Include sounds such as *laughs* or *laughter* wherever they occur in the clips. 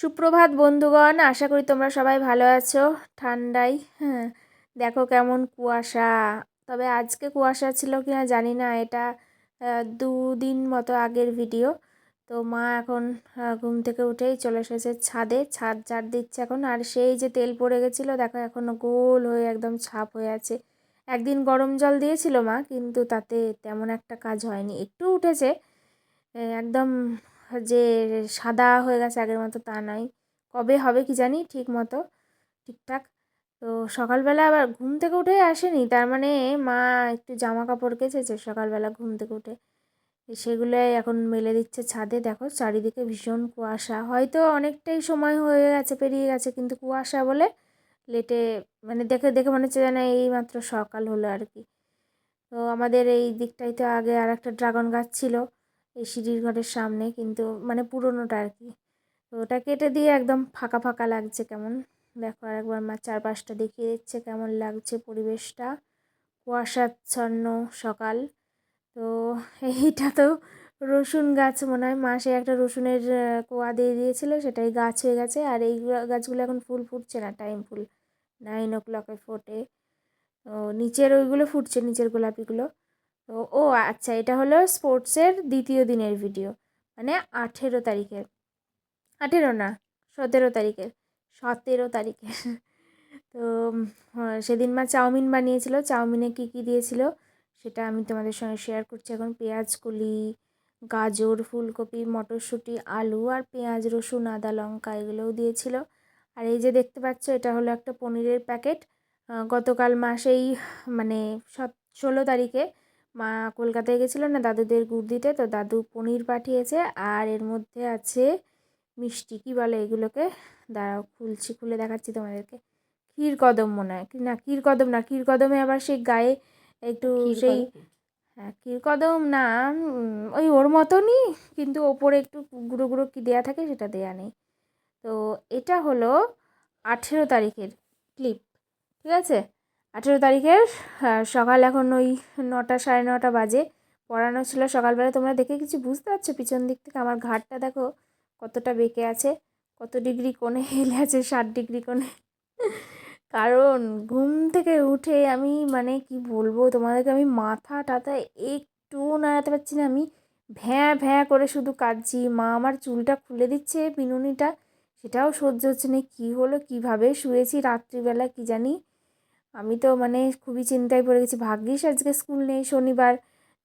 সুপ্রভাত বন্ধুগণ, আশা করি তোমরা সবাই ভালো আছো। ঠান্ডায় হ্যাঁ দেখো কেমন কুয়াশা। তবে আজকে কুয়াশা ছিল কি না জানি না, এটা দুদিন মতো আগের ভিডিও। তো মা এখন ঘুম থেকে উঠেই চলে এসেছে ছাদে। ছাদ চার দিচ্ছে এখন, আর সেই যে তেল পড়ে গেছিল, দেখো এখন গোল হয়ে একদম ছাপ হয়ে আছে। একদিন গরম জল দিয়েছিল মা, কিন্তু তাতে তেমন একটা কাজ হয়নি। একটু উঠেছে একদম যে সাদা হয়ে গেছে আগের মতো তা নয়। কবে হবে কি জানি ঠিক মতো ঠিকঠাক। তো সকালবেলা আবার ঘুম থেকে উঠে আসেনি, তার মানে মা একটু জামা কাপড় কেচেছে সকালবেলা ঘুম থেকে উঠে। সেগুলোই এখন মেলে দিচ্ছে ছাদে। দেখো চারিদিকে ভীষণ কুয়াশা। হয়তো অনেকটাই সময় হয়ে গেছে, পেরিয়ে গেছে, কিন্তু কুয়াশা বলে লেটে মানে দেখে দেখে মনে হচ্ছে যেন এই মাত্র সকাল হলো আর কি। তো আমাদের এই দিকটাই তো আগে আর একটা ড্রাগন গাছ ছিল। এই সিঁড়ির ঘরের সামনে কিন্তু মানে পুরোনোটা আর কি। তো ওটা কেটে দিয়ে একদম ফাঁকা ফাঁকা লাগছে কেমন। দেখো আর একবার মা চারপাশটা দেখিয়ে দিচ্ছে কেমন লাগছে পরিবেশটা। কুয়াশাচ্ছন্ন সকাল। তো এইটা তো রসুন গাছ মনে হয়। মাসে একটা রসুনের কোয়া দিয়ে দিয়েছিল, সেটাই গাছ হয়ে গেছে। আর এই গাছগুলো এখন ফুল ফুটছে না টাইম ফুল নাইন ও ক্লকে ফোটে। তো নিচের ওইগুলো ফুটছে, নিচের গোলাপিগুলো। তো, ও আচ্ছা এটা হলো স্পোর্টসের দ্বিতীয় দিনের ভিডিও। মানে আঠেরো তারিখের। আঠেরো না, সতেরো তারিখের। সতেরো তারিখের। তো সেদিন মা চাউমিন বানিয়েছিল। চাউমিনে কী কী দিয়েছিল সেটা আমি তোমাদের সঙ্গে শেয়ার করছি এখন। পেঁয়াজ কলি, গাজর, ফুলকপি, মটরশুঁটি, আলু আর পেঁয়াজ, রসুন, আদা, লঙ্কা এগুলোও দিয়েছিল। আর এই যে দেখতে পাচ্ছ, এটা হলো একটা পনিরের প্যাকেট। গতকাল মাসেই মানে সত, ষোলো তারিখে মা কলকাতায় গেছিল না দাদুদের গুড় দিতে তো দাদু পনির পাঠিয়েছে আর এর মধ্যে আছে মিষ্টি কী বলে এগুলোকে? দাঁড়াও খুলছি খুলে দেখাচ্ছি তোমাদেরকে। ক্ষীর কদম মনে হয়। না ক্ষীর কদম না ক্ষীর কদমে আবার সেই গায়ে একটু সেই হ্যাঁ ক্ষীর কদম না ওই ওর মতনই কিন্তু ওপরে একটু গুঁড়ো গুঁড়ো কী দেওয়া থাকে সেটা দেয়া নেই। তো এটা হলো আঠেরো তারিখের ক্লিপ ঠিক আছে? আঠেরো তারিখের সকাল এখন ওই নটা, সাড়ে নটা বাজে। পড়ানো ছিল সকালবেলা। তোমরা দেখে কিছু বুঝতে পারছ? পিছন দিক থেকে আমার ঘাটটা দেখো কতটা বেঁকে আছে। কত ডিগ্রি কোণে হেলে আছে, ষাট ডিগ্রি কোণে। কারণ ঘুম থেকে উঠে আমি মানে কি বলব? তোমাদেরকে আমি মাথা টাথা একটু নাড়াতে পারছি না। আমি ভ্যাঁ ভ্যাঁ করে শুধু কাঁদছি। মা আমার চুলটা খুলে দিচ্ছে বিনুনিটা সেটাও সহ্য হচ্ছে না। কী হলো? কীভাবে শুয়েছি? রাত্রিবেলা কী জানি আমি তো মানে খুবই চিন্তায় পড়ে গেছি। ভাগ্যিস আজকে স্কুল নেই শনিবার।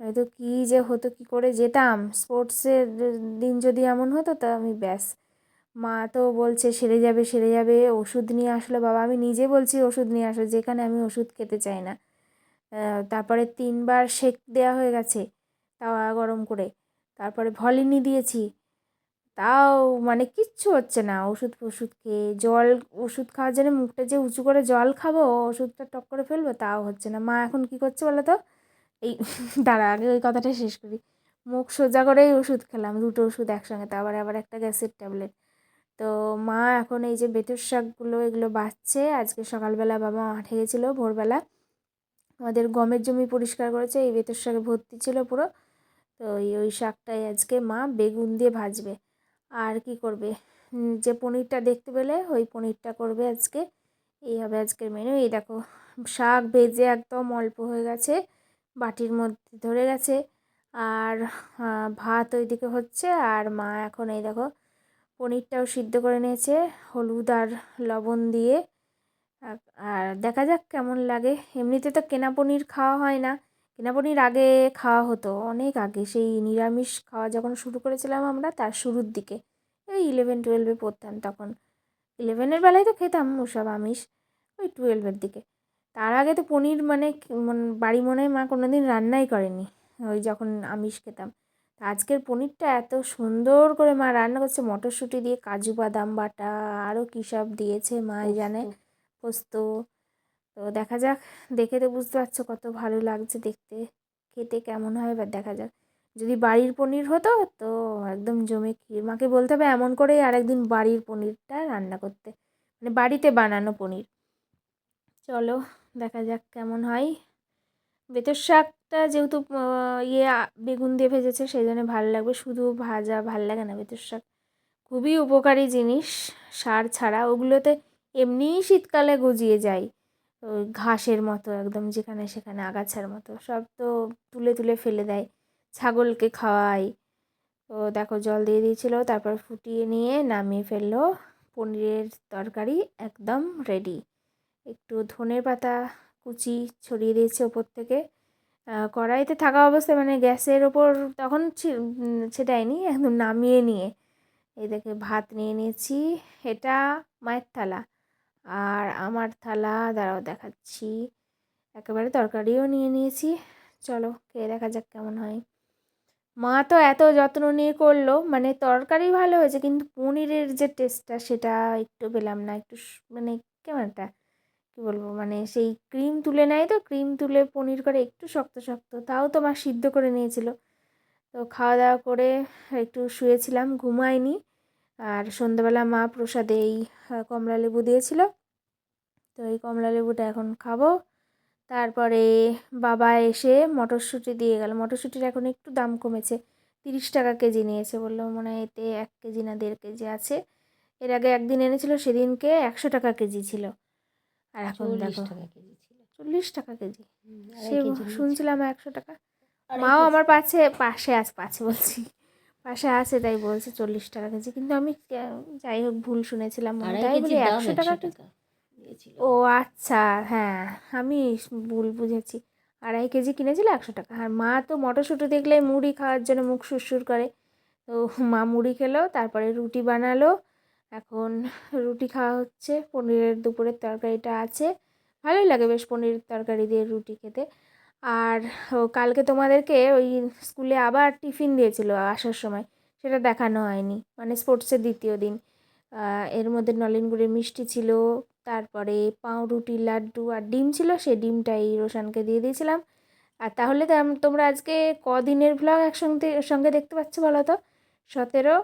হয়তো কী যে হতো, কী করে যেতাম? স্পোর্টসের দিন যদি এমন হতো, তা আমি ব্যাস। মা তো বলছে, সেরে যাবে সেরে যাবে, ওষুধ নিয়ে আসলো বাবা। আমি নিজে বলছি, ওষুধ নিয়ে আসো, যেখানে আমি ওষুধ খেতে চাই না। তারপরে তিনবার সেক দেওয়া হয়ে গেছে, তাওয়া গরম করে। তারপরে ভলিনি দিয়েছি। তাও মানে কিচ্ছু হচ্ছে না। ওষুধ ফষুধ খেয়ে জল, ওষুধ খাওয়ার জন্য মুখটা যে উঁচু করে জল খাব, ওষুধটা টক করে ফেলব, তাও হচ্ছে না। মা এখন কী করছে বলো তো? এই *laughs* দাঁড়া, আগে ওই কথাটা শেষ করি। মুখ সোজা করেই ওষুধ খেলাম, দুটো ওষুধ একসঙ্গে, তারপরে আবার একটা গ্যাসের ট্যাবলেট। তো মা এখন এই যে বেতর শাকগুলো, এগুলো বাঁচছে আজকে সকালবেলা বাবা মাঠে গেছিল ভোরবেলা। আমাদের গমের জমি পরিষ্কার করেছে, এই বেতর শাকে ভর্তি ছিল পুরো। তো ওই ওই শাকটাই আজকে মা বেগুন দিয়ে ভাজবে। আর কি করবে? যে পনিরটা দেখতে পেলে ওই পনিরটা করবে আজকে। এই হবে আজকের মেনু এই দেখো, শাক ভেজে একদম অল্প হয়ে গেছে, বাটির মধ্যে ধরে গেছে। আর ভাত ওইদিকে হচ্ছে। আর মা এখন এই দেখো, পনিরটাও সিদ্ধ করে নিয়েছে, হলুদ আর লবণ দিয়ে। আর দেখা যাক কেমন লাগে। এমনিতে তো কেনা পনির খাওয়া হয় না। কেনা পনির আগে খাওয়া হতো অনেক আগে। সেই নিরামিষ খাওয়া যখন শুরু করেছিলাম আমরা তার শুরুর দিকে। ওই ইলেভেন টুয়েলভে পড়তাম তখন। ইলেভেনের বেলায় তো খেতাম ওসব আমিষ ওই টুয়েলভের দিকে। তার আগে তো পনির মানে বাড়ি মনে হয় মা কোনো দিন রান্নাই করেনি ওই যখন আমিষ খেতাম। তা আজকের পনিরটা এত সুন্দর করে মা রান্না করছে মটরশুঁটি দিয়ে কাজু বাদাম বাটা আরও কী সব দিয়েছে মাই জানে? পোস্ত। তো দেখা যাক, দেখে তো বুঝতে পারছ কত ভালো লাগছে দেখতে, খেতে কেমন হয়, এবার দেখা যাক। যদি বাড়ির পনির হতো, তো একদম জমে ক্ষীর। মাকে বলতে হবে এমন করেই আরেকদিন বাড়ির পনিরটা রান্না করতে মানে বাড়িতে বানানো পনির। চলো, দেখা যাক কেমন হয়। বেতর শাকটা যেহেতু ইয়ে বেগুন দিয়ে ভেজেছে, সেই জন্য ভালো লাগবে। শুধু ভাজা ভালো লাগে না বেতর শাক। খুবই উপকারী জিনিস, সার ছাড়া। ওগুলোতে এমনিই শীতকালে গজিয়ে যায়। ঘাসের মতো একদম যেখানে সেখানে আগাছার মতো। সব তো তুলে তুলে ফেলে দেয়। ছাগলকে খাওয়াই তো দেখো জল দিয়ে দিয়েছিল, তারপর ফুটিয়ে নিয়ে নামিয়ে ফেলল। পনিরের তরকারি একদম রেডি একটু ধনে পাতা কুচি ছড়িয়ে দিয়েছে ওপর থেকে। কড়াইতে থাকা অবস্থায় মানে গ্যাসের ওপর তখন ছেটাইনি একদম নামিয়ে নিয়ে। এই দেখে ভাত নিয়ে নিয়েছি। এটা মায়ের থালা। আর আমার থালা, দাঁড়াও দেখাচ্ছি। একেবারে তরকারিও নিয়ে নিয়েছি। চলো খেয়ে দেখা যাক কেমন হয়। মা তো এত যত্ন নিয়ে করল মানে তরকারি ভালো হয়েছে, কিন্তু পনিরের যে টেস্টটা সেটা একটু পেলাম না। একটু মানে কেমন একটা, কী বলব মানে সেই ক্রিম তুলে নেয় তো ক্রিম তুলে পনির করে একটু শক্ত শক্ত। তাও তো মা সিদ্ধ করে নিয়েছিল। তো খাওয়া দাওয়া করে একটু শুয়েছিলাম ঘুমাইনি আর সন্ধ্যাবেলা মা প্রসাদে এই কমলা লেবু দিয়েছিল। তো এই কমলা লেবুটা এখন খাব। তারপরে বাবা এসে মটরশুঁটি দিয়ে গেল। মটরশুঁটির এখন একটু দাম কমেছে। তিরিশ টাকা কেজি নিয়েছে বলল। মনে হয় এতে এক কেজি না দেড় কেজি আছে। এর আগে একদিন এনেছিল সেদিনকে একশো টাকা কেজি ছিল। আর এখন দেখো চল্লিশ টাকা কেজি। সে শুনছিলাম একশো টাকা। মাও আমার পাশে পাশে আছে পাশে বলছি। পাশে আছে তাই বলছে চল্লিশ টাকা কেজি। কিন্তু আমি যাই হোক ভুল শুনেছিলাম তাই বলি একশো টাকা ও আচ্ছা হ্যাঁ আমি ভুল বুঝেছি। আড়াই কেজি কিনেছিল একশো টাকা। আর মা তো মটরশুঁটি দেখলে মুড়ি খাওয়ার জন্য মুখ সুরসুর করে। তো মা মুড়ি খেলো তারপরে রুটি বানালো। এখন রুটি খাওয়া হচ্ছে। পনিরের দুপুরের তরকারিটা আছে। ভালোই লাগে বেশ পনিরের তরকারি দিয়ে রুটি খেতে। আর কালকে তোমাদেরকে ওই স্কুলে আবার টিফিন দিয়েছিল আসার সময়। সেটা দেখানো হয়নি মানে স্পোর্টসের দ্বিতীয় দিন। এর মধ্যে নলেন গুড়ের মিষ্টি ছিল, তারপরে পাউরুটি, লাড্ডু আর ডিম ছিল, সেই ডিমটাই রোশানকে দিয়ে দিয়েছিলাম। আর তাহলে তোমরা আজকে কদিনের ভ্লগ একসঙ্গে, সঙ্গে দেখতে পাচ্ছ বলো তো? সতেরো,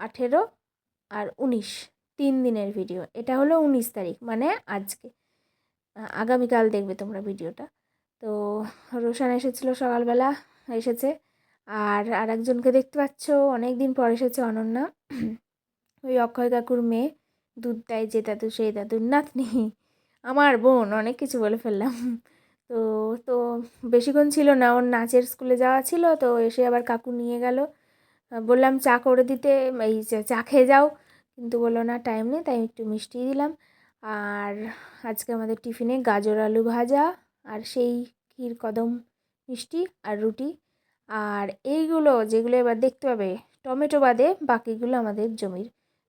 আঠেরো আর উনিশ, তিন দিনের ভিডিও এটা হলো উনিশ তারিখ মানে আজকে। আগামীকাল দেখবে তোমরা ভিডিওটা তো রোশান এসেছিল সকালবেলা, এসেছে। আর আরেকজনকে দেখতে পাচ্ছ অনেক দিন পর এসেছে অনন্যা। *clears throat* ওই অক্ষয় কাকুর মেয়ে, দুধ দেয় যে দাদু, সেই দাদুর নাতনি। আমার বোন, অনেক কিছু বলে ফেললাম। তো তো বেশিক্ষণ ছিল না, ওর নাচের স্কুলে যাওয়া ছিল, তো এসে আবার কাকু নিয়ে গেল। বললাম, চা করে দিতে, এই চা খেয়ে যাও। কিন্তু বলল, না টাইম নেই, তাই একটু মিষ্টি দিলাম। আর আজকে আমাদের টিফিনে গাজর আলু ভাজা আর সেই ক্ষীর, কদম, মিষ্টি আর রুটি। আর এইগুলো যেগুলো এবার দেখতে পাবে, টমেটো বাদে বাকিগুলো আমাদের জমির।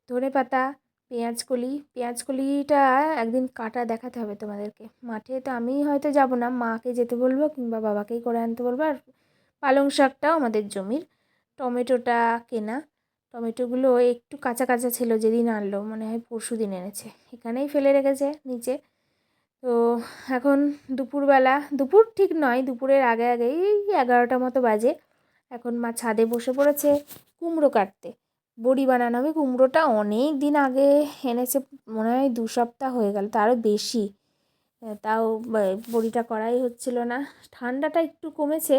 ধনে পাতা, পেঁয়াজ কলি, পেঁয়াজ কলিটা একদিন কাটা দেখাতে হবে তোমাদেরকে। মাঠে তো আমি হয়তো যাব না, মাকে যেতে বলব কিংবা বাবাকেই করে আনতে বলব। আর পালং শাকটাও আমাদের জমির। টমেটোটা কেনা। টমেটোগুলো একটু কাঁচা কাঁচা ছিল, যেদিন আনলো, মনে হয় পরশু দিন এনেছে। এখানেই ফেলে রেখেছে, নিচে। তো এখন দুপুরবেলা, দুপুর ঠিক নয়, দুপুরের আগে আগে এই এগারোটা মতো বাজে। এখন মা ছাদে বসে পড়েছে কুমড়ো কাটতে। বড়ি বানানো হবে, কুমড়োটা অনেক দিন আগে এনেছে, মনে হয় দু সপ্তাহ হয়ে গেল তারও বেশি। তাও বড়িটা করাই হচ্ছিল না। ঠান্ডাটা একটু কমেছে,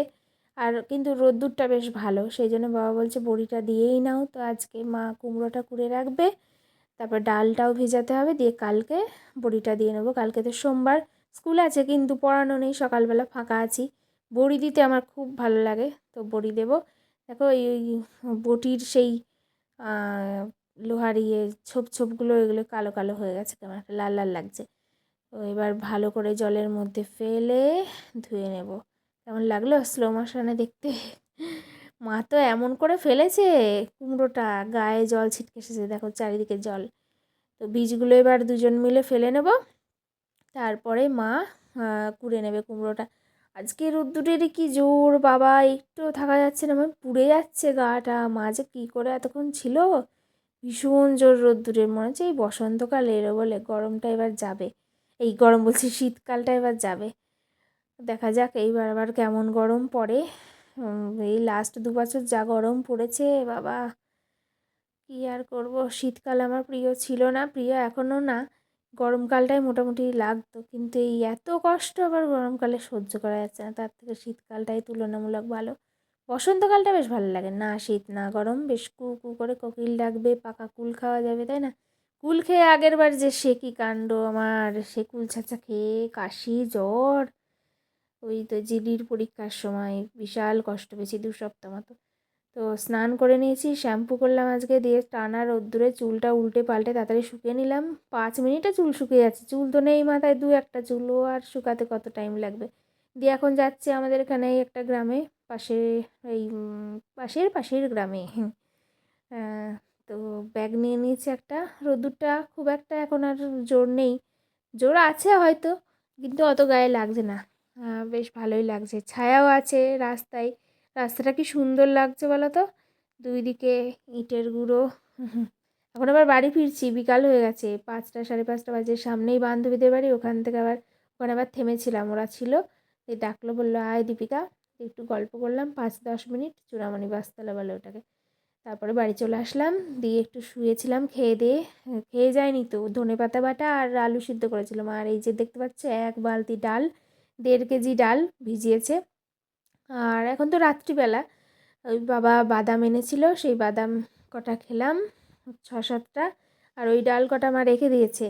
আর কিন্তু রোদ্দুরটা বেশ ভালো, সেই জন্য বাবা বলছে বড়িটা দিয়েই নাও। তো আজকে মা কুমড়োটা কুড়ে রাখবে। তারপর ডালটাও ভেজাতে হবে, দিয়ে কালকে বড়িটা দিয়ে নেব। কালকে তো সোমবার স্কুল আছে, কিন্তু পড়ানো নেই, সকালবেলা ফাঁকা আছি। বড়ি দিতে আমার খুব ভালো লাগে, তো বড়ি দেবো। দেখো এই বটির সেই লোহার ইয়ে ছোপ ছোপগুলো, এগুলো কালো কালো হয়ে গেছে, কেমন একটা লাল লাল লাগছে। তো এবার ভালো করে জলের মধ্যে ফেলে ধুয়ে নেব। কেমন লাগল? স্লো মোশনে দেখতে? মা তো এমন করে ফেলেছে, কুমড়োটা গায়ে জল ছিটকে এসেছে, দেখো চারিদিকে জল। তো বীজগুলো এবার দুজন মিলে ফেলে নেব, তারপরে মা কুড়ে নেবে কুমড়োটা। আজকে রোদ্দুরেরই কি জোর, বাবা, একটু থাকা যাচ্ছে না মানে পুড়ে যাচ্ছে গাটা। মা যে কী করে এতক্ষণ ছিল? ভীষণ জোর রোদ্দুরের, মনে হচ্ছে এই বসন্তকাল এলো বলে, গরমটা এবার যাবে। এই গরম বলছি শীতকালটা এবার যাবে। দেখা যাক, এইবার আবার কেমন গরম পড়ে। এই লাস্ট দু বছর যা গরম পড়েছে, বাবা। কী আর করব? শীতকাল আমার প্রিয় ছিল না, প্রিয় এখনও না। গরমকালটাই মোটামুটি লাগতো, কিন্তু এই এত কষ্ট আবার গরমকালে সহ্য করা যাচ্ছে না। তার থেকে শীতকালটাই তুলনামূলক ভালো। বসন্তকালটা বেশ ভালো লাগে। না শীত, না গরম, বেশ কু কু করে কোকিল ডাকবে, পাকা কুল খাওয়া যাবে, তাই না? কুল খেয়ে আগের বার যে সে কী কাণ্ড, আমার সে কুল ছাঁচা খেয়ে কাশি, জ্বর ওই তো জিডির পরীক্ষার সময় বিশাল কষ্ট পেয়েছি দু সপ্তাহ মতো। তো স্নান করে নিয়েছি শ্যাম্পু করলাম আজকে দিয়ে টানা রোদ্দুরে চুলটা উল্টে পাল্টে তাড়াতাড়ি শুকিয়ে নিলাম। পাঁচ মিনিটে চুল শুকিয়ে যাচ্ছে চুল তো নেই মাথায় দু একটা চুলও আর শুকাতে কত টাইম লাগবে? দিয়ে এখন যাচ্ছে আমাদের এখানে একটা গ্রামে পাশে এই পাশের পাশের গ্রামে। আহ, তো ব্যাগ নিয়ে নিয়েছি একটা। রোদ্দুরটা খুব একটা এখন আর জোর নেই। জোর আছে হয়তো কিন্তু অত গায়ে লাগছে না। বেশ ভালোই লাগছে। ছায়াও আছে রাস্তায়। রাস্তাটা কি সুন্দর লাগছে বলো তো দুই দিকে ইটের গুঁড়ো। এখন আবার বাড়ি ফিরছি, বিকাল হয়ে গেছে। পাঁচটা, সাড়ে পাঁচটা বাজে। সামনেই বান্ধবীদের বাড়ি, ওখান থেকে আবার ওখানে আবার থেমেছিলাম। ওরা ছিল। ডাকলো, বলল, আয় দীপিকা। একটু গল্প করলাম। পাঁচ, দশ মিনিট, চূড়ামণি বাসতলা বলে ওটাকে। তারপরে বাড়ি চলে আসলাম। দিয়ে একটু শুয়েছিলাম খেয়ে দিয়ে। খেয়ে যায়নি তো ধনে পাতা বাটা আর আলু সিদ্ধ করেছিলাম। আর এই যে দেখতে পাচ্ছ, এক বালতি ডাল দেড় কেজি ডাল ভিজিয়েছে। আর এখন তো রাত্রিবেলা। ওই বাবা বাদাম এনেছিল, সেই বাদাম কটা খেলাম ছ সাতটা আর ওই ডাল কটা মা রেখে দিয়েছে।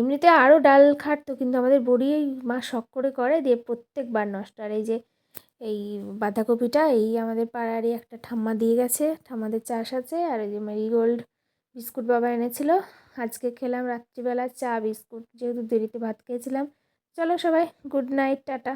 এমনিতে আরও ডাল খাটতো, কিন্তু আমাদের বড়ি মা শখ করে করে দিয়ে প্রত্যেকবার নষ্ট। আর এই যে, এই বাঁধাকপিটা, এই আমাদের পাড়ারই একটা ঠাম্মা দিয়ে গেছে। ঠাম্মাদের চাষ আছে, আর এই যে মেরিগোল্ড বিস্কুট বাবা এনেছিল। আজকে খেলাম রাত্রিবেলা চা, বিস্কুট। যেহেতু দেরিতে ভাত খেয়েছিলাম চলো সবাই গুড নাইট টাটা।